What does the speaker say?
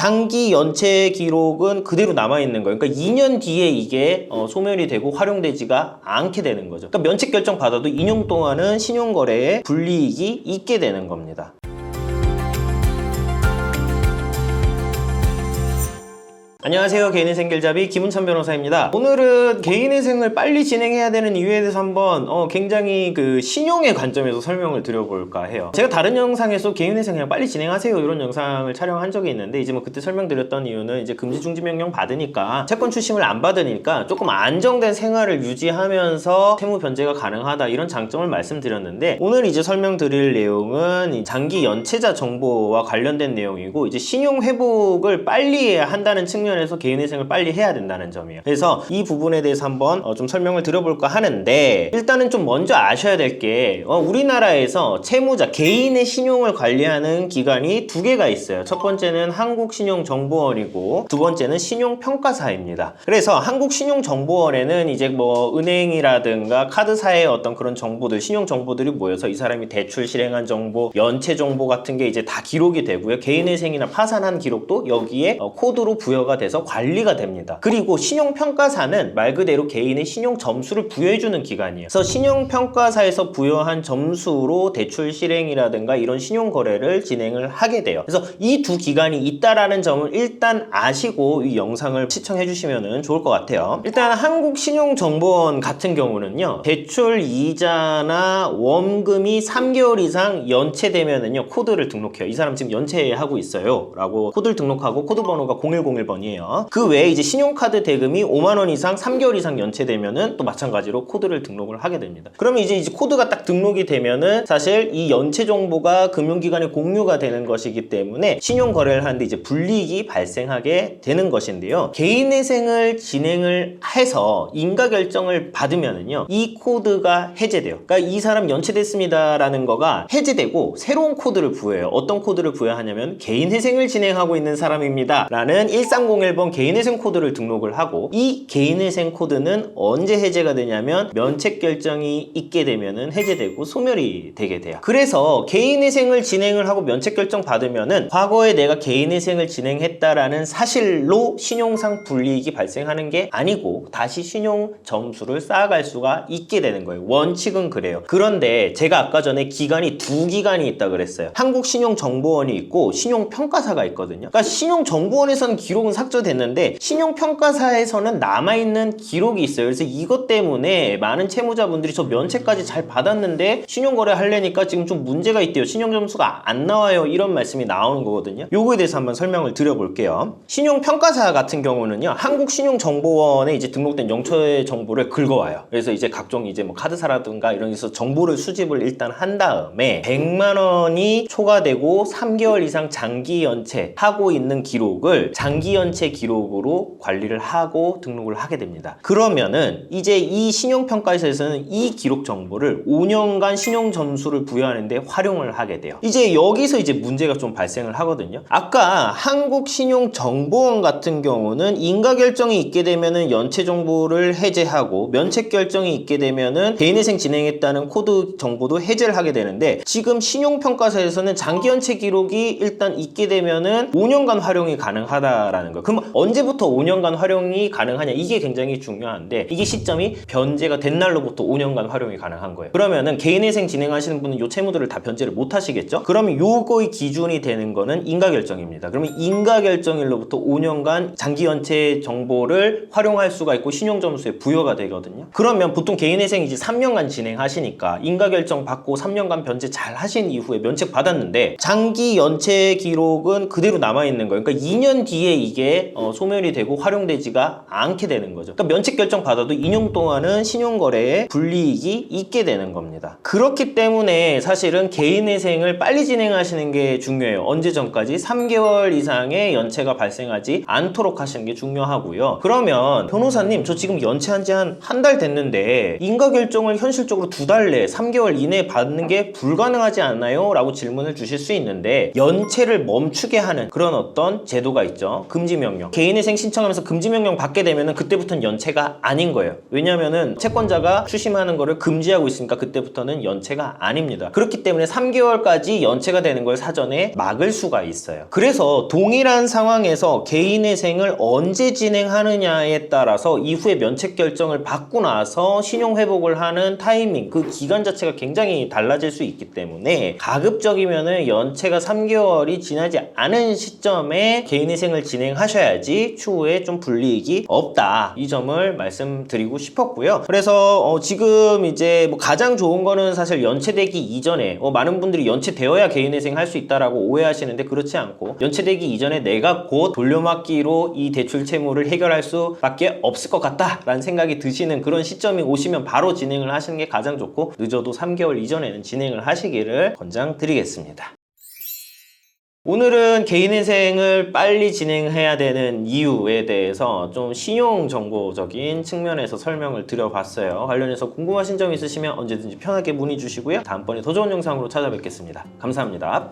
장기 연체 기록은 그대로 남아있는 거예요. 그러니까 2년 뒤에 이게 어, 소멸이 되고 활용되지가 않게 되는 거죠. 그러니까 면책 결정 받아도 2년 동안은 신용거래에 불이익이 있게 되는 겁니다. 안녕하세요. 개인회생 길잡이 김은찬 변호사입니다. 오늘은 개인회생을 빨리 진행해야 되는 이유에 대해서 한번 어, 굉장히 그 신용의 관점에서 설명을 드려볼까 해요. 제가 다른 영상에서 개인회생 그냥 빨리 진행하세요 이런 영상을 촬영한 적이 있는데 이제 뭐 그때 설명드렸던 이유는 이제 금지 중지 명령 받으니까 채권 출심을 안 받으니까 조금 안정된 생활을 유지하면서 세무 변제가 가능하다 이런 장점을 말씀드렸는데 오늘 이제 설명드릴 내용은 이 장기 연체자 정보와 관련된 내용이고 이제 신용 회복을 빨리 한다는 측면 에서 개인회생을 빨리 해야 된다는 점이에요. 그래서 이 부분에 대해서 한번 어, 좀 설명을 드려볼까 하는데 일단은 좀 먼저 아셔야 될게 어, 우리나라에서 채무자 개인의 신용을 관리하는 기관이 두 개가 있어요. 첫 번째는 한국신용정보원이고 두 번째는 신용평가사입니다. 그래서 한국신용정보원에는 이제 뭐 은행이라든가 카드사의 어떤 그런 정보들, 신용 정보들이 모여서 이 사람이 대출 실행한 정보, 연체 정보 같은 게 이제 다 기록이 되고요. 개인회생이나 파산한 기록도 여기에 어, 코드로 부여가 돼서 관리가 됩니다. 그리고 신용평가사는 말 그대로 개인의 신용 점수를 부여해주는 기관이에요. 그래서 신용평가사에서 부여한 점수로 대출 실행이라든가 이런 신용 거래를 진행을 하게 돼요. 그래서 이 두 기관이 있다라는 점을 일단 아시고 이 영상을 시청해 주시면 좋을 것 같아요. 일단 한국신용정보원 같은 경우는요, 대출 이자나 원금이 3개월 이상 연체되면은요, 코드를 등록해요. 이 사람 지금 연체하고 있어요. 라고 코드를 등록하고 코드 번호가 0101번이 아니에요. 그 외에 이제 신용카드 대금이 5만 원 이상 3개월 이상 연체되면은 또 마찬가지로 코드를 등록을 하게 됩니다. 그러면 이제 이제 코드가 딱 등록이 되면은 사실 이 연체 정보가 금융기관에 공유가 되는 것이기 때문에 신용 거래를 하는데 이제 불이익이 발생하게 되는 것인데요. 개인회생을 진행을 해서 인가 결정을 받으면은요 이 코드가 해제돼요. 그러니까 이 사람 연체됐습니다라는 거가 해제되고 새로운 코드를 부여해요. 어떤 코드를 부여하냐면 개인회생을 진행하고 있는 사람입니다라는 130 1010 개인회생 코드를 등록을 하고 이 개인회생 코드는 언제 해제가 되냐면 면책 결정이 있게 되면은 해제되고 소멸이 되게 돼요. 그래서 개인회생을 진행을 하고 면책 결정 받으면은 과거에 내가 개인회생을 진행했다라는 사실로 신용상 불이익이 발생하는 게 아니고 다시 신용 점수를 쌓아갈 수가 있게 되는 거예요. 원칙은 그래요. 그런데 제가 아까 전에 기간이 두 기간이 있다 그랬어요. 한국신용정보원이 있고 신용평가사가 있거든요. 그러니까 신용정보원에서는 기록은 삭제 됐는데 신용평가사에서는 남아있는 기록이 있어요. 그래서 이것 때문에 많은 채무자분들이 저 면책까지 잘 받았는데 신용거래 하려니까 지금 좀 문제가 있대요. 신용점수가 안 나와요. 이런 말씀이 나오는 거거든요. 요거에 대해서 한번 설명을 드려볼게요. 신용평가사 같은 경우는요. 한국신용정보원에 이제 등록된 영처의 정보를 긁어와요. 그래서 이제 각종 이제 뭐 카드사라든가 이런 데서 정보를 수집을 일단 한 다음에 100만 원이 초과되고 3개월 이상 장기 연체 하고 있는 기록을 장기 연체 기록으로 관리를 하고 등록을 하게 됩니다. 그러면은 이제 이 신용평가에서는 이 기록 정보를 5년간 신용 점수를 부여하는데 활용을 하게 돼요. 이제 여기서 이제 문제가 좀 발생을 하거든요. 아까 한국신용정보원 같은 경우는 인가 결정이 있게 되면은 연체 정보를 해제하고 면책 결정이 있게 되면은 개인회생 진행했다는 코드 정보도 해제를 하게 되는데 지금 신용평가사에서는 장기 연체 기록이 일단 있게 되면은 5년간 활용이 가능하다라는 거예요. 그럼 언제부터 5년간 활용이 가능하냐 이게 굉장히 중요한데 이게 시점이 변제가 된 날로부터 5년간 활용이 가능한 거예요. 그러면은 개인회생 진행하시는 분은 요 채무들을 다 변제를 못 하시겠죠? 그러면 요거의 기준이 되는 거는 인가 결정입니다. 그러면 인가 결정일로부터 5년간 장기 연체 정보를 활용할 수가 있고 신용 점수에 부여가 되거든요. 그러면 보통 개인회생 이제 3년간 진행하시니까 인가 결정 받고 3년간 변제 잘 하신 이후에 면책 받았는데 장기 연체 기록은 그대로 남아 있는 거예요. 그러니까 2년 뒤에 이게 어, 소멸이 되고 활용되지가 않게 되는 거죠. 그러니까 면책 결정 받아도 2년 동안은 신용 거래에 불이익이 있게 되는 겁니다. 그렇기 때문에 사실은 개인회생을 빨리 진행하시는 게 중요해요. 언제 전까지 3개월 이상의 연체가 발생하지 않도록 하시는 게 중요하고요. 그러면 변호사님 저 지금 연체한 지 한 한 달 됐는데 인가 결정을 현실적으로 두 달 내, 3개월 이내에 받는 게 불가능하지 않나요? 라고 질문을 주실 수 있는데 연체를 멈추게 하는 그런 어떤 제도가 있죠. 금지 금지명령. 개인회생 신청하면서 금지명령 받게 되면은 그때부터는 연체가 아닌 거예요. 왜냐면은 채권자가 추심하는 거를 금지하고 있으니까 그때부터는 연체가 아닙니다. 그렇기 때문에 3개월까지 연체가 되는 걸 사전에 막을 수가 있어요. 그래서 동일한 상황에서 개인회생을 언제 진행하느냐에 따라서 이후에 면책 결정을 받고 나서 신용 회복을 하는 타이밍, 그 기간 자체가 굉장히 달라질 수 있기 때문에 가급적이면은 연체가 3개월이 지나지 않은 시점에 개인회생을 진행하 셔야지 추후에 좀 불이익이 없다. 이 점을 말씀드리고 싶었고요. 그래서 어, 지금 이제 뭐 가장 좋은 거는 사실 연체되기 이전에 어, 많은 분들이 연체되어야 개인회생 할 수 있다라고 오해하시는데 그렇지 않고 연체되기 이전에 내가 곧 돌려막기로 이 대출 채무를 해결할 수밖에 없을 것 같다라는 생각이 드시는 그런 시점이 오시면 바로 진행을 하시는 게 가장 좋고 늦어도 3개월 이전에는 진행을 하시기를 권장드리겠습니다. 오늘은 개인회생을 빨리 진행해야 되는 이유에 대해서 좀 신용 정보적인 측면에서 설명을 드려봤어요. 관련해서 궁금하신 점 있으시면 언제든지 편하게 문의 주시고요. 다음번에 더 좋은 영상으로 찾아뵙겠습니다. 감사합니다.